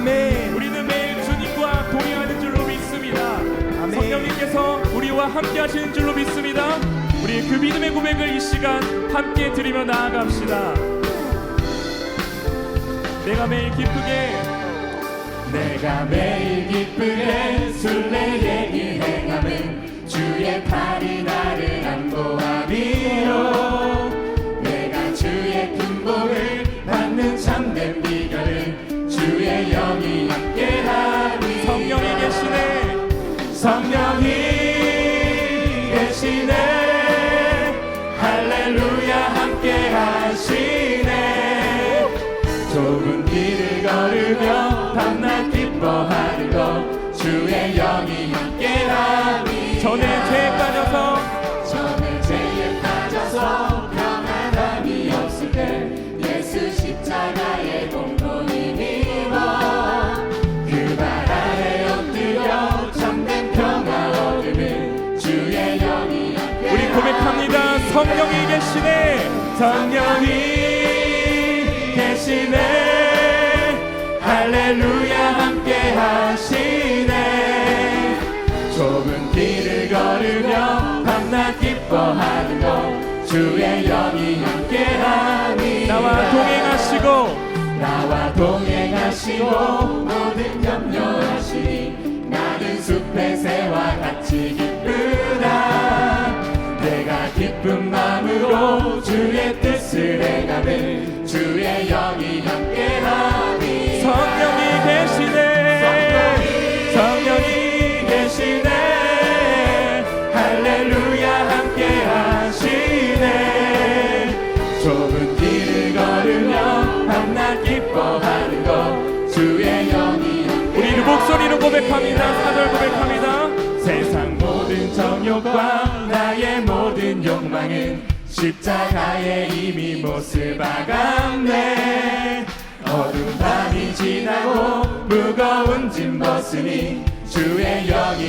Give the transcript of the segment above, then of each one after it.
아멘. 우리는 매일 주님과 동행하는 줄로 믿습니다. 아멘. 성령님께서 우리와 함께 하시는 줄로 믿습니다. 우리 그 믿음의 고백을 이 시간 함께 드리며 나아갑시다. 내가 매일 기쁘게 내가 매일 기쁘게 길 행함은 주의 팔이 나 성령이 계시네. 할렐루야 함께 하시네. 좁은 길을 걸으며 밤낮 기뻐하는 것 주의 영이 함께 하니. 나와 동행하시고. 나와 동행하시고 모든 염려하시니 나는 숲의 새와 같이 기쁘다 기쁜 마음으로 주의 뜻을 행하는 주의 영이 함께하니 성령이 계시네. 성령이 계시네. 할렐루야 함께 하시네. 좁은 길을 걸으며 밤낮 기뻐하는 것 주의 영이 함께 우리 목소리로 고백합니다. 사절 고백합니다. 정욕과 나의 모든 욕망은 십자가에 이미 못을 박았네. 어두운 밤이 지나고 무거운 짐 벗으니 주의 영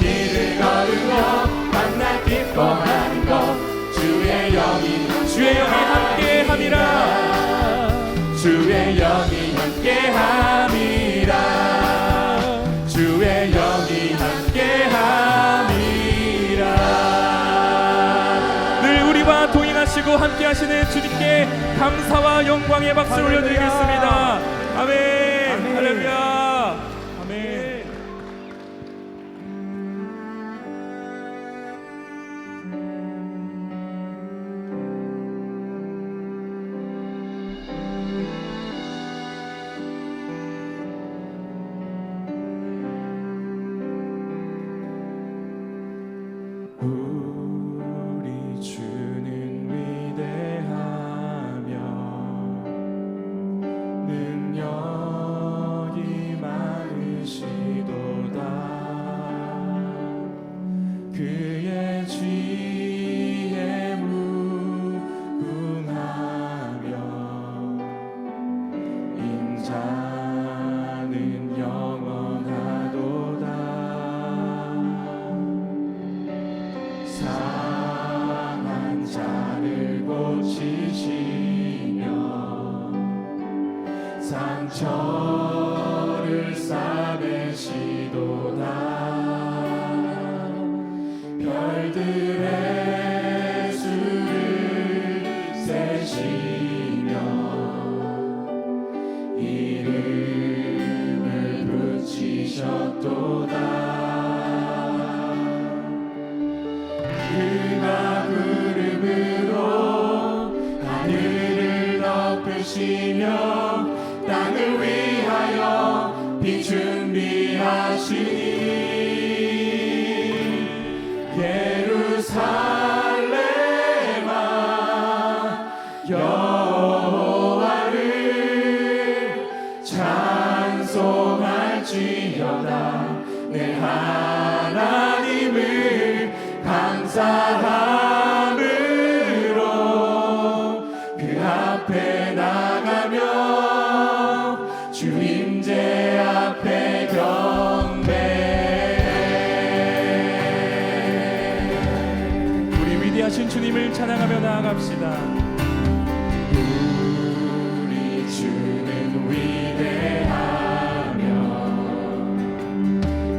길을 걸으며 만나 기뻐하는 것 주의 영이 주의 영이 함께 함이라 주의 영이 함께 함이라 주의 영이 함께 함이라 늘 우리와 동행하시고 함께 하시는 주님께 감사와 영광의 박수를 올려드리겠습니다. 아멘. 너를 싸매시 찬양하며 나아갑시다. 우리 주는 위대하며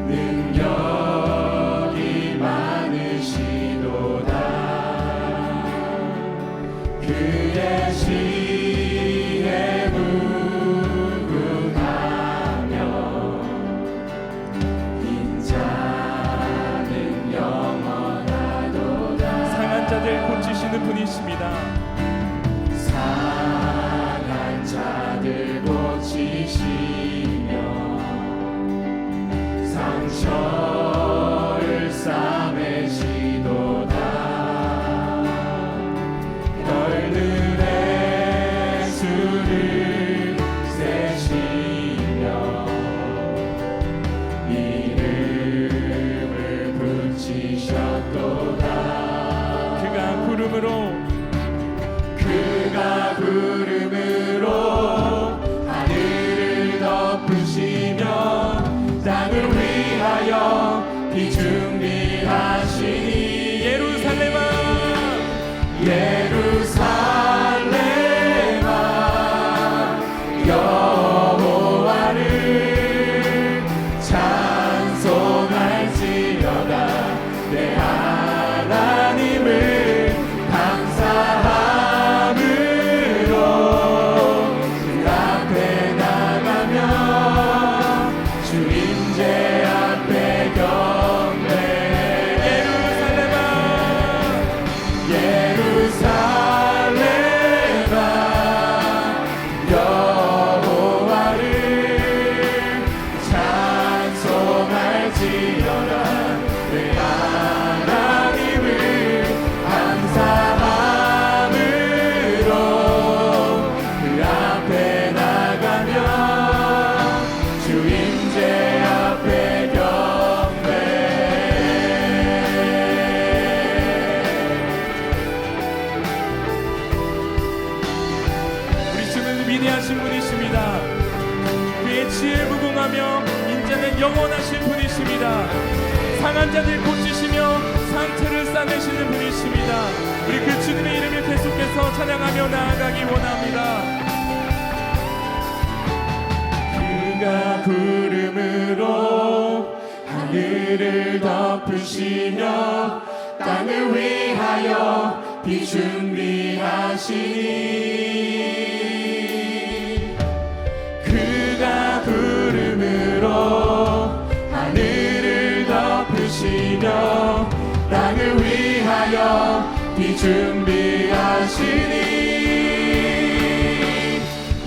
능력 그의 시 분이십니다. 예루살렘아 예루 나아가기 원합니다. 그가 구름으로 하늘을 덮으시며 땅을 위하여 비준비하시니 그가 구름으로 하늘을 덮으시며 땅을 위하여 비준비하시니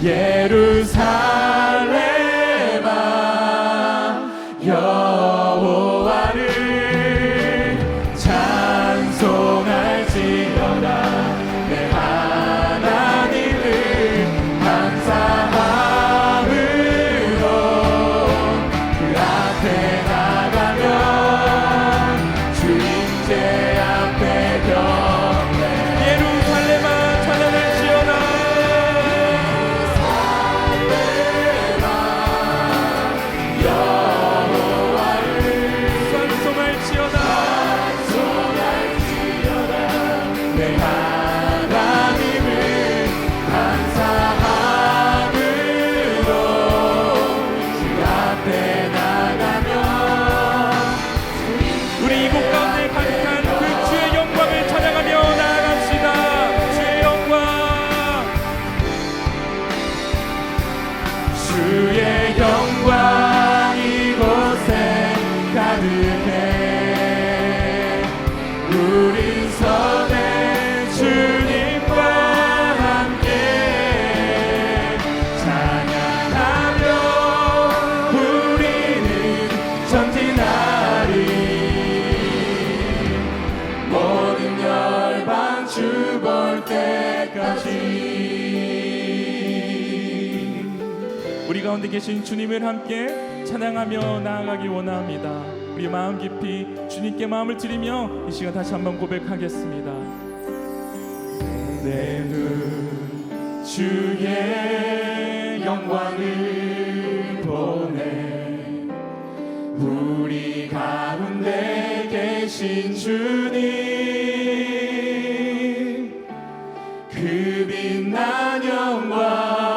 예루살렘. 주의 우리 가운데 계신 주님을 함께 찬양하며 나아가기 원합니다. 우리 마음 깊이 주님께 마음을 드리며 이 시간 다시 한번 고백하겠습니다. 내 눈 주의 영광을 보내 우리 가운데 계신 주님 그 빛난 영광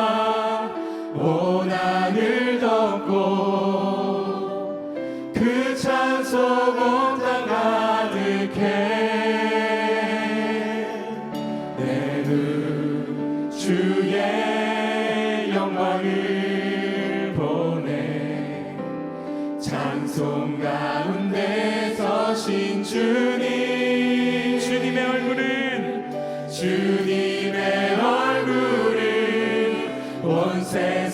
주님의 얼굴은 온세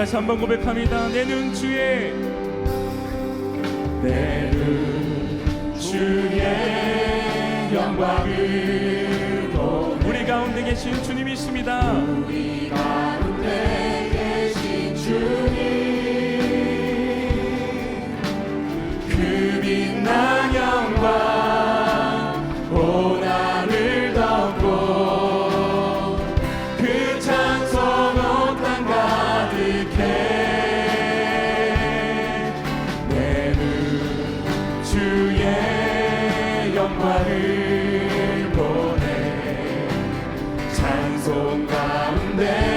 다시 한번 고백합니다. 내 눈 주의 내눈 주의 영광을 우리 가운데 계신 주님이십니다. 우리 가운데 계신 주님 어려운 가운데